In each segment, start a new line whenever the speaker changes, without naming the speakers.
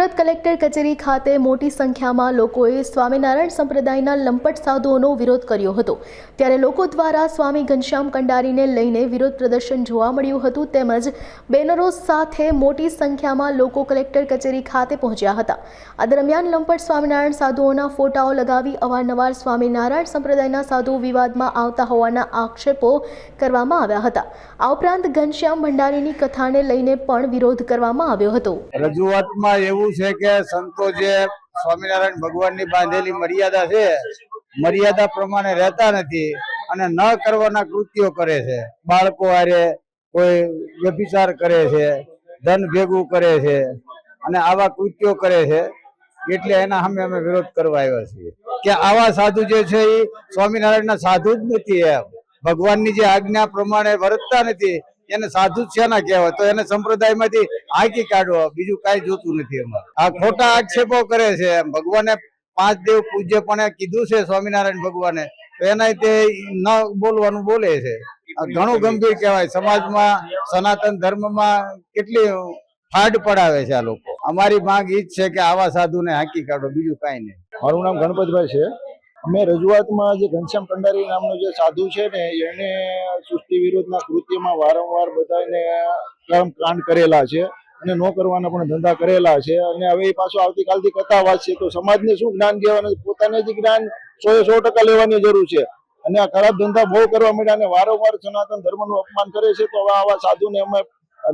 Surat collector કચેરી ખાતે મોટી સંખ્યામાં લોકોએ સ્વામિનારાયણ સંપ્રદાયના લંપટ સાધુઓનો વિરોધ કર્યો હતો. ત્યારે લોકો દ્વારા સ્વામી ઘનશ્યામ કંડારીને લઈને વિરોધ પ્રદર્શન જોવા મળ્યું હતું તેમજ બેનરો સાથે મોટી સંખ્યામાં લોકો કલેક્ટર કચેરી ખાતે પહોંચ્યા હતા. આ દરમિયાન લંપટ સ્વામિનારાયણ સાધુઓના ફોટાઓ લગાવી અવારનવાર સ્વામિનારાયણ સંપ્રદાયના સાધુઓ વિવાદમાં આવતા હોવાના આક્ષેપો કરવામાં આવ્યા હતા. આ ઉપરાંત ઘનશ્યામ ભંડારીની કથાને લઈને પણ વિરોધ કરવામાં આવ્યો હતો.
રજૂઆતમાં એવું છે કે સંતો જે સ્વામિનારાયણ ભગવાનની બાંધેલી મર્યાદા છે, મર્યાદા પ્રમાણે રહેતા નથી અને ન કરવાના કૃત્યો કરે છે. બાળકો આરે કોઈ વ્યભિચાર કરે છે, ધન ભેગું કરે છે અને આવા કૃત્યો કરે છે, એટલે એના સામે અમે વિરોધ કરવા આવ્યા છીએ. કે આવા સાધુ જે છે એ સ્વામિનારાયણના સાધુ જ નથી એમ. ભગવાનની જે આજ્ઞા પ્રમાણે વર્તતા નથી એને સાધુ શેના કહેવાય? તો એને સંપ્રદાયમાંથી હાંકી કાઢવો, બીજું કઈ જોતું નથી એમાં. આ ખોટા આક્ષેપો કરે છે ભગવાને પાંચ દેવ પૂજ્યપણે કીધું છે સ્વામિનારાયણ ભગવાને. તો એના તે ન બોલવાનું બોલે છે. ઘણું ગંભીર કહેવાય. સમાજમાં, સનાતન ધર્મમાં કેટલી ફાડ પડાવે છે આ લોકો. અમારી માંગ ઈ જ છે કે આવા સાધુને હાંકી કાઢો, બીજું કાંઈ નહીં.
મારું નામ ગણપતભાઈ છે. અમે રજૂઆતમાં જે ઘનશ્યામ કંડારી નામનો જે સાધુ છે ને, એને સૃષ્ટિ વિરોધના કૃત્યમાં વારંવાર બધાને કાંડ કરેલા છે અને ન કરવાના પણ ધંધા કરેલા છે. અને હવે એ પાછો આવતીકાલથી કથા વાંચશે તો સમાજને શું જ્ઞાન કહેવાનું પોતાને જ જ્ઞાન સો એ સો ટકા લેવાની જરૂર છે. અને આ ખરાબ ધંધા બહુ કરવા માંડ્યા અને વારંવાર સનાતન ધર્મનું અપમાન કરે છે. તો આવા સાધુને અમે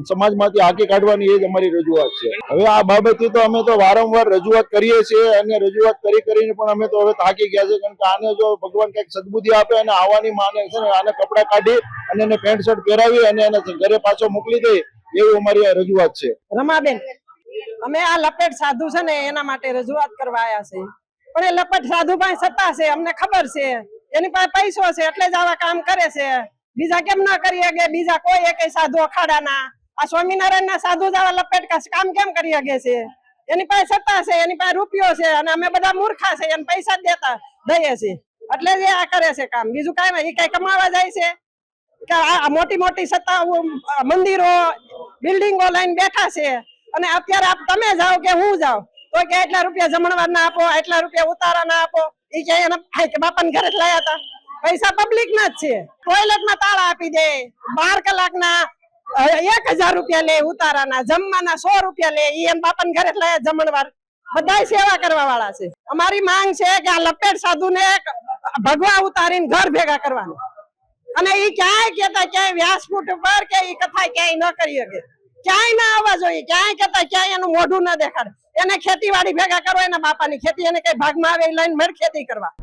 સમાજમાંથી હાકી કાઢવાની એ જ અમારી રજૂઆત છે. હવે આ બાબતે તો અમે તો વારંવાર રજૂઆત કરીએ છીએ અને રજૂઆત કરી કરીને પણ અમે તો હવે થાકી ગયા છે કારણ કે આને જો ભગવાન કંઈક સદબુદ્ધિ આપે અને આવવાની માને છે ને, આને કપડાં કાઢી અને એને પેન્ટ શર્ટ પહેરાવી અને એને ઘરે પાછો મોકલી દે, એવી અમારી રજૂઆત છે.
રમાબેન, અમે આ લપેટ સાધુ છે ને, એના માટે રજૂઆત કરવા આવ્યા છે. પણ એ લપેટ સાધુ પાસે સત્તા છે, અમને ખબર છે. એની પાસે પૈસો છે, એટલે જ આવા કામ કરે છે. બીજા કેમ ના કરી શકે? બીજા કોઈ એક સાધુ અખાડાના. આ સ્વામિનારાયણ ના સાધુ જવા લપેટ કામ કેમ કરી શકે છે? એની પાસે સત્તા છે, એની પાસે રૂપિયો છે અને અમે બધા મૂર્ખા છે, એને પૈસા દેતા દઈએ છીએ. એટલે જ આ કરે છે કામ. બીજું કાંઈ એ કઈ કમાવા જાય છે? કે આ મોટી મોટી સત્તા મંદિરો, બિલ્ડિંગો લઈને બેઠા છે? અને અત્યારે આપ તમે જાઓ કે હું જાઉં? તો કે એટલા રૂપિયા જમણવાર ના આપો એટલા રૂપિયા ઉતારા ના આપો. એ કે એના બાપાને ઘરે લાયા હતા. પૈસા પબ્લિક ના જ છે. ટોયલેટમાં તાળા આપી દે. બાર કલાકના એક હજાર રૂપિયા લે ઉતારાના, જમવાના સો રૂપિયા લે. ઈ એમ બાપન ઘરે એટલે જમણવાર. બધા સેવા કરવા વાળા છે. અમારી માંગ છે કે આ લપેટ સાધુ ને ભગવા ઉતારીને ઘર ભેગા કરવાનું. અને ઈ ક્યાંય કેતા ક્યાંય વ્યાસપુટ ઉપર કે ઈ કથા ક્યાંય ન કરી શકે. ક્યાંય ના આવવા જોઈએ ક્યાંય કેતા ક્યાંય એનું મોઢું ન દેખાડે. એને ખેતીવાડી ભેગા કરો, એના બાપાની ખેતી, એને કઈ ભાગમાં આવે લઈને મેળ ખેતી કરવા.